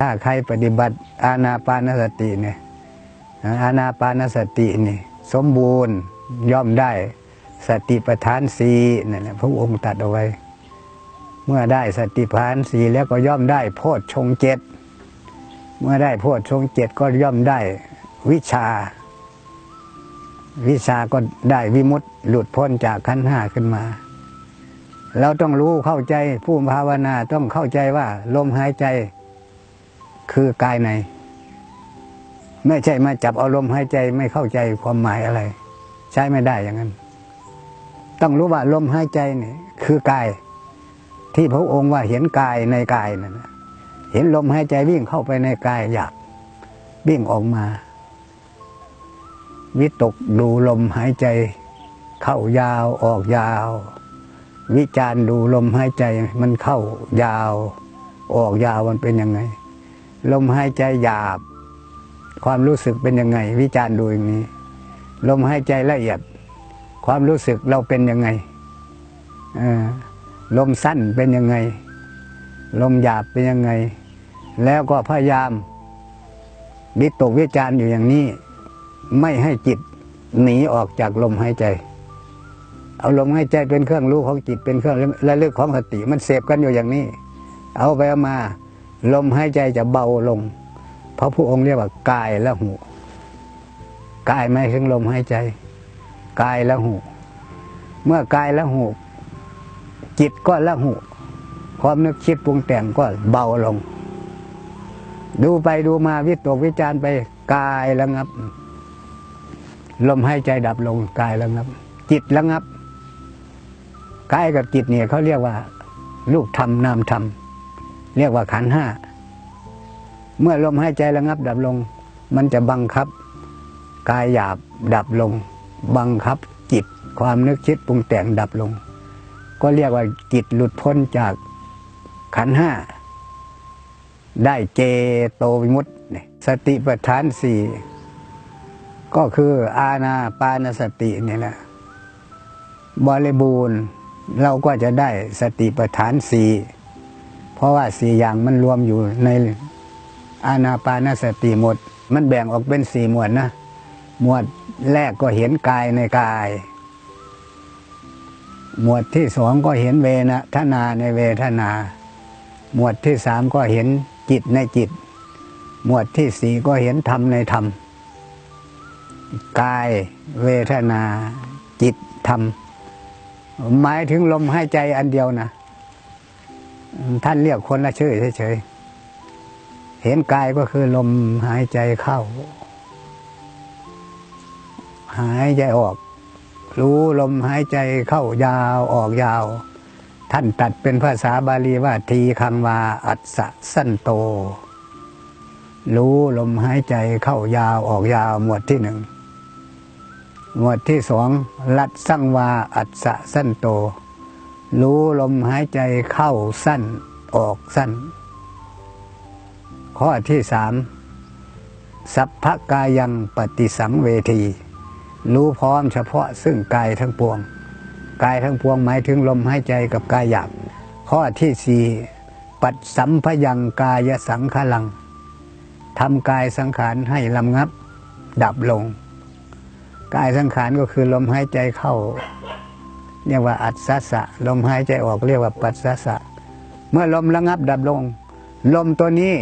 ถ้าใครปฏิบัติอานาปานสติเนี่ยอานาปานสตินี่สมบูรณ์ย่อมได้สติปัฏฐานสีนั่นแหละพระองค์ตัดเอาไว้ เมื่อได้สติปัฏฐานสีแล้วก็ย่อมได้โพชฌงเจ็ดเมื่อได้โพชฌงเจ็ดก็ย่อมได้วิชา วิชาก็ได้วิมุตติหลุดพ้นจากขั้นห้าขึ้นมา เราต้องรู้เข้าใจผู้ภาวนาต้องเข้าใจว่าลมหายใจ คือกายใน ไม่ใช่มาจับอาลมณ์หายใจไม่เข้าใจความหมายอะไร ใช้ไม่ได้อย่างนั้น ต้องรู้ว่าลมหายใจนี่คือกาย ที่พระองค์ว่าเห็นกายในกายนั่นเห็นลมหายใจวิ่งเข้าไปในกายอยากวิ่งออกมา วิตกดูลมหายใจ เข้ายาวออกยาว วิจารดูลมหายใจมันเข้ายาว ออกยาวมันเป็นยังไง ลมหายใจหยาบ ความรู้สึกเป็นยังไง วิจารณ์ดูอย่างนี้ ลมหายใจละเอียด ความรู้สึกเราเป็นยังไงลมสั้นเป็นยังไง ลมหยาบเป็นยังไง แล้วก็พยายามวิตกวิจารณ์อยู่อย่างนี้ ไม่ให้จิตหนีออกจากลมหายใจ เอาลมหายใจเป็นเครื่องรู้ของจิตเป็นเครื่องระลึกของสติ มันเสพกันอยู่อย่างนี้ เอาไปเอามา ลมหายใจจะเบาลง เพราะพระองค์เรียกว่ากายและหูกายไม่ถึงลมหายใจ กายและหูเมื่อกายและหูจิตก็ละหูความนึกคิดปรุงแต่งก็เบาลง ดูไปดูมาวิตกวิจารไปกายระงับ ลมหายใจดับลงกายระงับ จิตระงับกายกับจิตเนี่ยเขาเรียกว่า ลูกธรรมนามธรรม เรียกว่าขันห้า เมื่อลมหายใจระงับดับลง มันจะบังคับ กายหยาบดับลง บังคับจิตความนึกคิดปรุงแต่งดับลง ก็เรียกว่าจิตหลุดพ้นจากขันห้า ได้เจโตวิมุตติเนี่ยสติปัฏฐานสี่ก็คืออาณาปานสติเนี่ยแหละบริบูรณ์เราก็จะได้สติปัฏฐานสี่ เพราะว่าสี่อย่างมันรวมอยู่ในอาณาปานสติหมด มันแบ่งออกเป็นสี่หมวดนะ หมวดแรกก็เห็นกายในกาย หมวดที่สองก็เห็นเวนะทนาในเวทนา หมวดที่สามก็เห็นจิตในจิต หมวดที่สี่ก็เห็นธรรมในธรรม กายเวทนาจิตธรรมหมายถึงลมหายใจอันเดียวนะ ท่านเรียกคนละชื่อเฉยๆ เห็นกายก็คือลมหายใจเข้า หายใจออก รู้ลมหายใจเข้ายาวออกยาว ท่านตัดเป็นภาษาบาลีว่าทีคังวาอัศสะสั้นโต รู้ลมหายใจเข้ายาวออกยาวหมวดที่หนึ่งหมวดที่สองลัดสั่งวาอัศสะสั้นโต รู้ลมหายใจเข้าสั้นออกสั้น ข้อที่สามสัพพกายังปฏิสังเวที รู้พร้อมเฉพาะซึ่งกายทั้งปวง กายทั้งปวงหมายถึงลมหายใจกับกายหยาบข้อที่สี่ปัดสัมพยังกายสังขลังทำกายสังขารให้ลำงับดับลง กายสังขารก็คือลมหายใจเข้า เรียกว่าอัศสะลมหายใจออกเรียกว่าปัสสะสะ เมื่อลมระงับดับลง ลมตัวนี้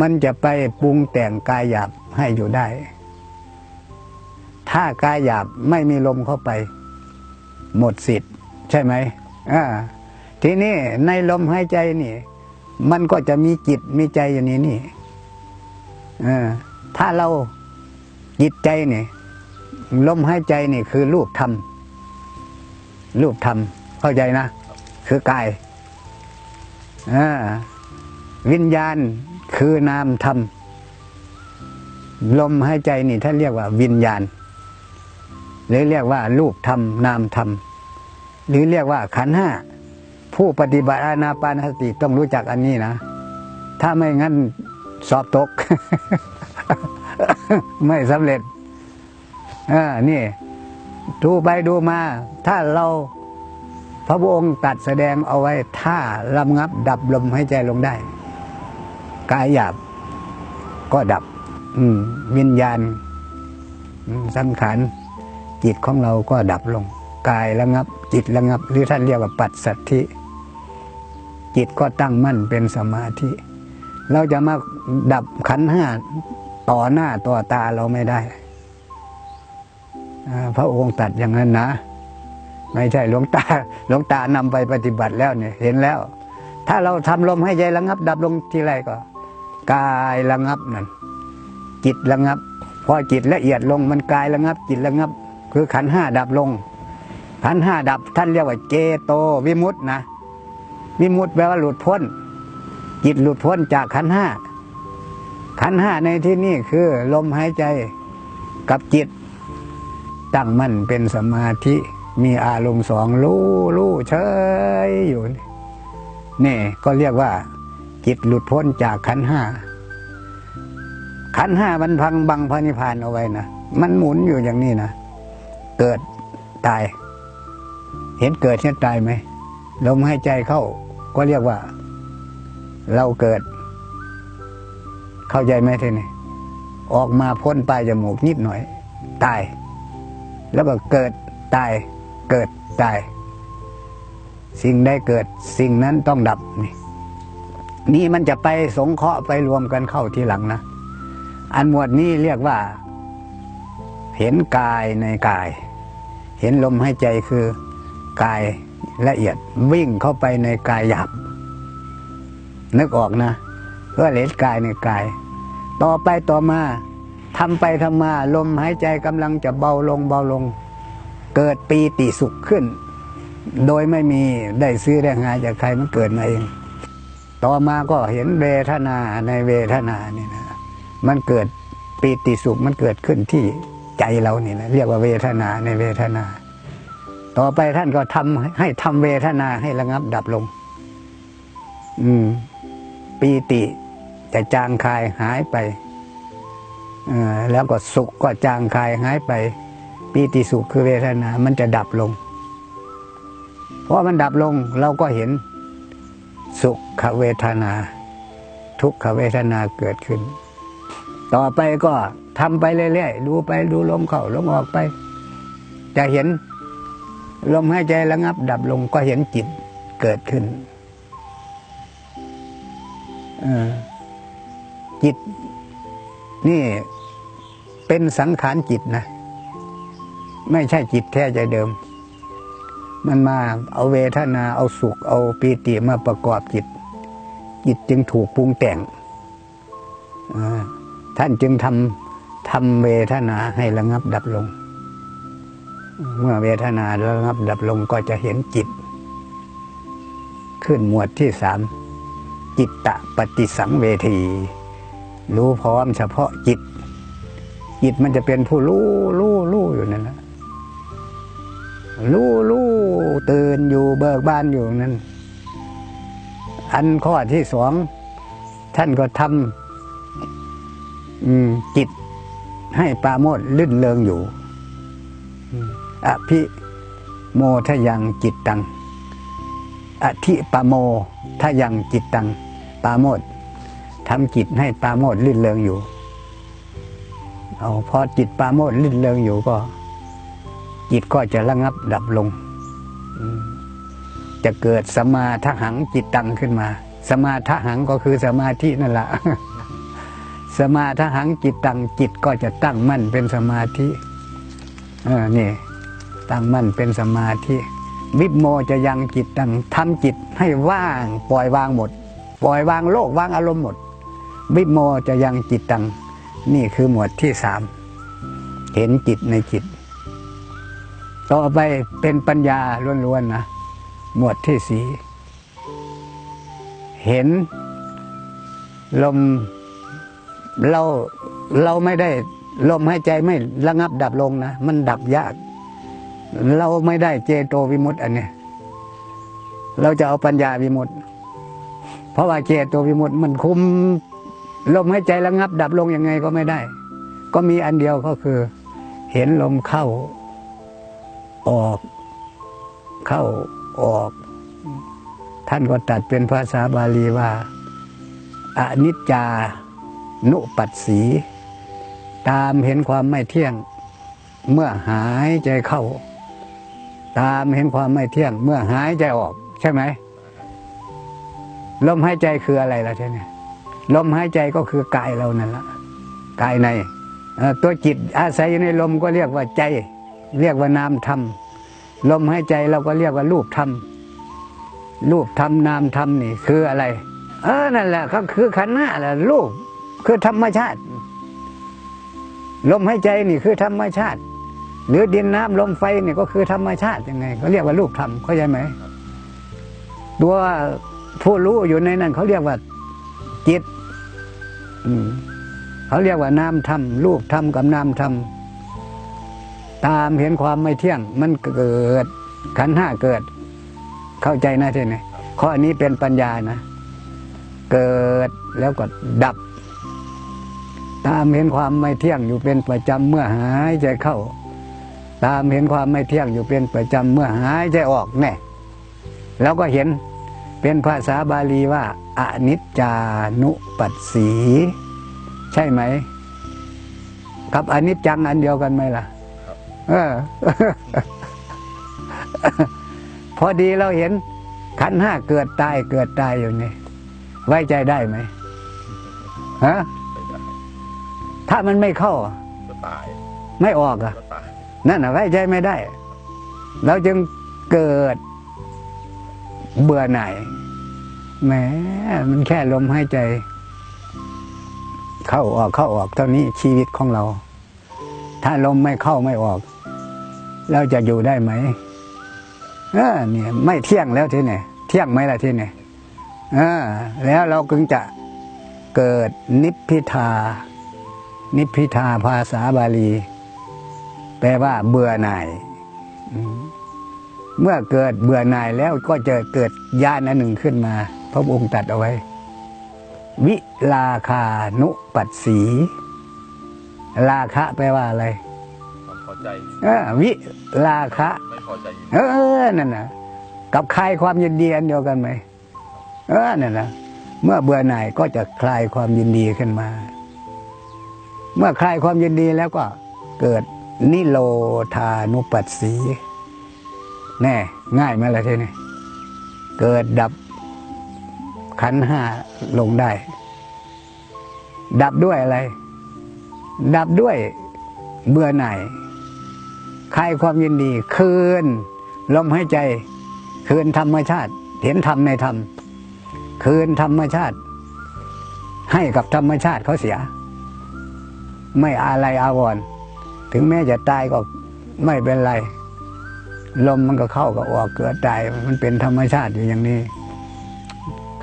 มันจะไปปรุงแต่งกายหยาบให้อยู่ได้ ถ้ากายหยาบไม่มีลมเข้าไป หมดสิทธิ์ ใช่ไหมอ่าทีนี้ในลมหายใจนี่ มันก็จะมีจิตมีใจอย่างนี้นี่อ่าถ้าเราจิตใจนี่ ลมหายใจนี่คือรูปธรรม รูปธรรมเข้าใจนะ คือกายวิญญาณคือนามธรรม ลมหายใจนี่ท่านเรียกว่าวิญญาณ หรือเรียกว่ารูปธรรม นามธรรม หรือเรียกว่าขันห้าผู้ปฏิบัติอานาปานสติต้องรู้จักอันนี้นะ ถ้าไม่งั้นสอบตก ไม่สำเร็จอ่านี่ ดูไปดูมา ถ้าเราพระพองค์ตัดแสดงเอาไว้ถ้าลำงับดับลมหายใจลงได้ กายหยาบก็ดับ อืวิญญาณสังขารจิตของเราก็ดับลง กายระงับ จิตระงับ หรือท่านเรียกว่าปัจสัทธิ จิตก็ตั้งมั่นเป็นสมาธิ เราจะมาดับขันธ์ห้าต่อหน้าต่อตาเราไม่ได้ พระองค์ตัดอย่างนั้นนะ ไม่ใช่หลวงตาหลวงตานำไปปฏิบัติแล้วเนี่ยเห็นแล้ว ถ้าเราทำลมให้ใจระงับ ดับลงทีไรก็กายระงับนั่นจิตระงับ พอจิตละเอียดลงมันกายระงับ จิตระงับ คือขันห้าดับลง ขันห้าดับท่านเรียกว่าเจโตวิมุตนะ วิมุตแปลว่าหลุดพ้น จิตหลุดพ้นจากขันห้าขันห้าในที่นี้คือ ลมหายใจกับจิต ตั้งมั่นเป็นสมาธิมีอารมณ์สองรู้รู้เฉยอยู่นี่ก็เรียกว่า จิตหลุดพ้นจากขันห้าขันห้ามันพังบังพระนิพพานเอาไว้นะมันหมุนอยู่อย่างนี้นะเกิดตาย เห็นเกิดเห็นตายไหมลมหายใจเข้า ก็เรียกว่า เราเกิด เข้าใจไหมทีนี้ออกมาพ้นปลายจมูกนิดหน่อย ตาย แล้วก็เกิดตายเกิดตาย สิ่งใดเกิดสิ่งนั้นต้องดับนี่นี่มันจะไปสงเคราะห์ไปรวมกันเข้าทีหลังนะ อันหมวดนี้เรียกว่า เห็นกายในกาย เห็นลมหายใจคือกายละเอียดวิ่งเข้าไปในกายหยาบนึกออกนะเพื่อเห็นกายในกาย ต่อไปต่อมา ทำไปทำมาลมหายใจกำลังจะเบาลงเบาลง เกิดปีติสุขขึ้น โดยไม่มีได้ซื้อได้หาจากใครมันเกิดมาเอง ต่อมาก็เห็นเวทนาในเวทนานี่นะมันเกิดปีติสุขมันเกิดขึ้นที่ใจเรานี่นะเรียกว่าเวทนาในเวทนา ต่อไปท่านก็ทำให้ทำเวทนาให้ระงับดับลง อืมปีติจะจางคายหายไป แล้วก็สุขก็จางคายหายไปปีติสุขคือเวทนา มันจะดับลง เพราะมันดับลงเราก็เห็นสุขเวทนา ทุกขเวทนาเกิดขึ้น ต่อไปก็ทำไปเรื่อยๆดูไปดูลมเข้าลมออกไป จะเห็นลมหายใจระงับ ดับลงก็เห็นจิตเกิดขึ้นจิต นี่เป็นสังขารจิตนะ ไม่ใช่จิตแท้ใจเดิม มันมาเอาเวทนาเอาสุข เอาปีติมาประกอบจิต จิตจึงถูกปรุงแต่งท่านจึงทำทำเวทนาให้ระงับดับลง เมื่อเวทนาระงับดับลงก็จะเห็นจิต ขึ้นหมวดที่สามจิตตะปฏิสังเวที รู้พร้อมเฉพาะจิต จิตมันจะเป็นผู้รู้รู้รู้อยู่นั่นแหละรู้รู้ตื่นอยู่เบิกบานอยู่นั่นอันข้อที่สองท่านก็ทำจิตให้ปาโมทย์ลื่นเริงอยู่อภิโมทยังจิตตังอธิปโมทยังจิตตังปาโมทย์ ทำจิตให้ปาโมทย์ลื่นเริงอยู่ เอาพอจิตปาโมทย์ลื่นเริงอยู่ก็ จิตก็จะระงับดับลง จะเกิดสมาทหังจิตตังขึ้นมา สมาทหังก็คือสมาธินั่นแหละสมาทหังจิตตังจิตก็จะตั้งมั่นเป็นสมาธิเออนี่ ตั้งมั่นเป็นสมาธิวิปโมจะยังจิตตังทำจิตให้ว่าง ปล่อยวางหมด ปล่อยวางโลกวางอารมณ์หมด วิโมจะยังจิตตัง นี่คือหมวดที่สาม เห็นจิตในจิต ต่อไปเป็นปัญญาล้วนๆนะ หมวดที่สี่เห็นลมเราเราไม่ได้ลมหายใจไม่ระงับดับลงนะ มันดับยาก เราไม่ได้เจโตวิมุตต์อันนี้เราจะเอาปัญญาวิมุตต์เพราะว่าเจโตวิมุตต์มันคุม ลมหายใจระงับ ดับลงยังไงก็ไม่ได้ ก็มีอันเดียวก็คือ เห็นลมเข้า ออก เข้าออก ท่านก็ตัดเป็นภาษาบาลีว่าอนิจจานุปัสสี ตามเห็นความไม่เที่ยง เมื่อหายใจเข้า ตามเห็นความไม่เที่ยง เมื่อหายใจออก ใช่ไหมลมหายใจคืออะไรล่ะทีนี้ ลมหายใจก็คือกายเรานั่นละกายในตัวจิตอาศัยอยู่ในลมก็เรียกว่าใจ เรียกว่านามธรรมลมหายใจเราก็เรียกว่ารูปธรรมรูปธรรมนามธรรมนี่ คืออะไร เออนั่นแหละก็คือขันธ์ห้าแหละรูปคือธรรมชาติ ลมหายใจนี่คือธรรมชาติ หรือดินน้ำลมไฟนี่ก็คือธรรมชาติยังไงเขาเรียกว่ารูปธรรมเข้าใจไหมตัวผู้รู้อยู่ในนั้นเขาเรียกว่าจิต เขาเรียกว่านามธรรมรูปธรรมกับนามธรรมตามเห็นความไม่เที่ยง มันเกิดขันห้าเกิด เข้าใจนะทีนี้ข้อนี้เป็นปัญญานะ เกิดแล้วก็ดับ ตามเห็นความไม่เที่ยงอยู่เป็นประจำเมื่อหายใจเข้า ตามเห็นความไม่เที่ยงอยู่เป็นประจำเมื่อหายใจออกแน่แล้วก็เห็น เป็นภาษาบาลีว่าอนิจจานุปัสสี ใช่ไหมกับอนิจจังอันเดียวกันไหมล่ะเออพอดีเราเห็นขันธ์ห้าเกิดตายเกิดตายอยู่นี่ไว้ใจได้ไหมฮะไม่ได้ถ้ามันไม่เข้าอะก็ตายไม่ออกอะก็ตายนั่นน่ะไว้ใจไม่ได้ เราจึงเกิด เบื่อหน่ายแหมมันแค่ลมหายใจ เข้าออกเข้าออกเท่านี้ชีวิตของเรา ถ้าลมไม่เข้าไม่ออก เราจะอยู่ได้ไหมเออเนี่ย ไม่เที่ยงแล้วทีเนี่ยเที่ยงไหมล่ะทีเนี่ยเออแล้วเราจึงจะเกิดนิพพิทา นิพพิทาภาษาบาลี แปลว่าเบื่อหน่ายอื เมื่อเกิดเบื่อหน่ายแล้วก็จะเกิดญาณอันหนึ่งขึ้นมา พระองค์ตรัดเอาไว้ วิลาคานุปัสสีราคะแปลว่าอะไรความพอใจเออวิราคะไม่พอใจยินเออนั่นนะกับคลายความยินดีอันเดียวกันไหมเออนั่นนะเมื่อเบื่อหน่ายก็จะคลายความยินดีขึ้นมา เมื่อคลายความยินดีแล้วก็เกิดนิโรธานุปัสสี แน่ง่ายไหมล่ะทีนี้เกิดดับขันห้าลงได้ ดับด้วยอะไร ดับด้วยเบื่อหน่ายคลายความยินดี คืน ลมหายใจ คืนธรรมชาติ เห็นธรรมในธรรม คืนธรรมชาติ ให้กับธรรมชาติเขาเสีย ไม่อะไรอาวรณ์ถึงแม้จะตายก็ไม่เป็นไร ลมมันก็เข้าก็ออกเกิดตายมันเป็นธรรมชาติอยู่อย่างนี้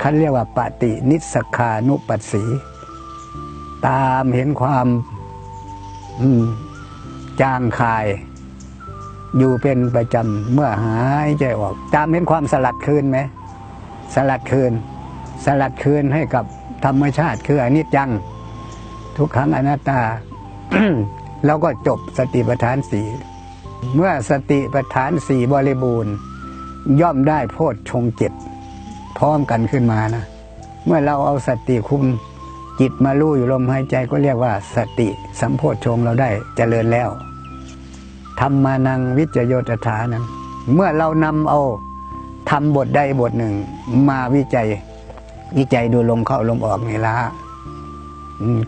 คันเรียกว่าปฏินิสสคานุปัสสี ตามเห็นความอืมจางคาย อยู่เป็นประจำเมื่อหายใจออก ตามเห็นความสลัดคืนไหมสลัดคืน สลัดคืนให้กับธรรมชาติคืออนิจจัง ทุกครั้งอนัตตา แล้วก็จบสติปัฏฐานสี่ เมื่อสติปัฏฐานสี่บริบูรณ์ ย่อมได้โพชฌงเจ็ดพร้อมกันขึ้นมานะ เมื่อเราเอาสติคุมจิตมาลู่อยู่ลมหายใจก็เรียกว่าสติสัมโพชฌงเราได้เจริญแล้วธรรมานังวิจโยตถานั้น เมื่อเรานำเอาทำบทใดบทหนึ่ง มาวิจัยวิจัยดูลมเข้าลมออกนี่ละ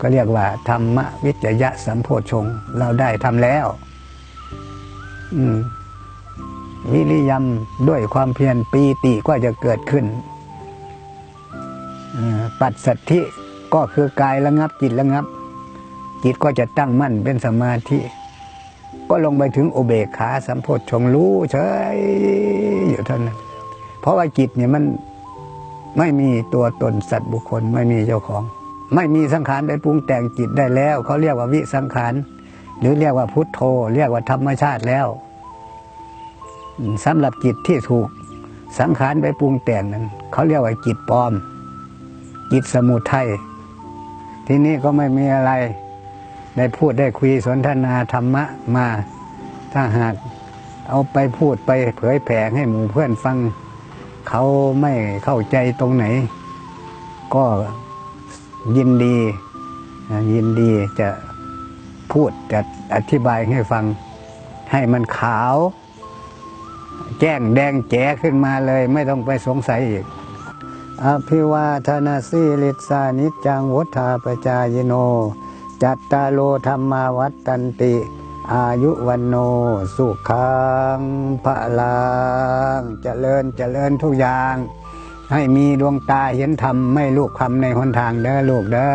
ก็เรียกว่า ธรรมวิจยะสัมโพชฌงเราได้ทำแล้ว วิริยมด้วยความเพียรปีติก็จะเกิดขึ้น ปัสสัทธิก็คือกายระงับจิตระงับ จิตก็จะตั้งมั่นเป็นสมาธิ ก็ลงไปถึงอุเบกขาสัมโพชฌงรู้เฉยอยู่เท่านั้นเพราะว่าจิตเนี่ยมันไม่มีตัวตนสัตว์บุคคลไม่มีเจ้าของ ไม่มีสังขารได้ปรุงแต่งจิตได้แล้ว เขาเรียกว่าวิสังขาร หรือเรียกว่าพุทโธ เรียกว่าธรรมชาติแล้วสำหรับจิตที่ถูกสังขารไปปรุงแต่งนั้นเขาเรียกว่าจิตปลอม จิตสมุทัยที่นี่ก็ไม่มีอะไรได้พูดได้คุยสนทนาธรรมะมา ถ้าหากเอาไปพูดไปเผยแผ่ให้หมู่เพื่อนฟัง เขาไม่เข้าใจตรงไหน ก็ยินดียินดีจะ พูดจะอธิบายให้ฟัง ให้มันขาว แจ้งแดงแจ๋ขึ้นมาเลย ไม่ต้องไปสงสัยอีก อภิวาทนาสีลิสานิจังวุธาปจายโน จัตตาโลธรรมาวัตตันติ อายุวันโน สุขังพระลังเจริญเจริญทุกอย่าง ให้มีดวงตาเห็นธรรมไม่ลูกคำในหนทางเด้อลูกเด้อ